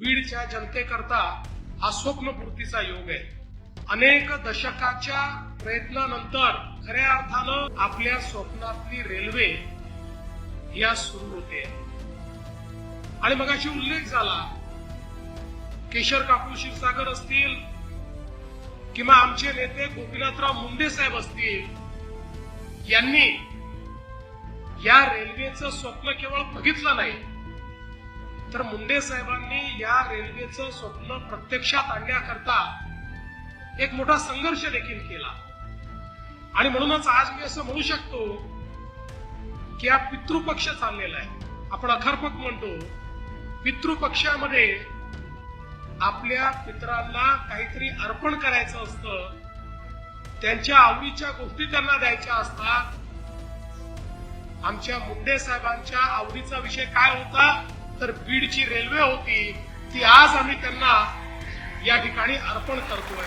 बीडच्या जनतेकरता हा स्वप्नपूर्तीचा योग आहे. अनेक दशकाच्या प्रयत्नानंतर खऱ्या अर्थानं आपल्या स्वप्नातली रेल्वे या सुरू होते. आणि मगाशी उल्लेख झाला केशर काकू क्षीरसागर असतील किंवा आमचे नेते गोपीनाथराव मुंडे साहेब असतील यांनी या रेल्वेचं स्वप्न केवळ बघितलं नाही तर मुंडे साहेबांनी या रेल्वेचं स्वप्न प्रत्यक्षात आणण्याकरता एक मोठा संघर्ष देखील केला. आणि म्हणूनच आज मी असं म्हणू शकतो की हा पितृपक्ष चाललेला आहे. आपण अखरपक म्हणतो. पितृपक्षामध्ये आपल्या पित्रांना काहीतरी अर्पण करायचं असतं. त्यांच्या आवडीच्या गोष्टी त्यांना द्यायच्या असतात. आमच्या मुंडे साहेबांच्या आवडीचा विषय काय होता? तर बीडची रेल्वे होती ती आज आम्ही त्यांना या ठिकाणी अर्पण करतोय.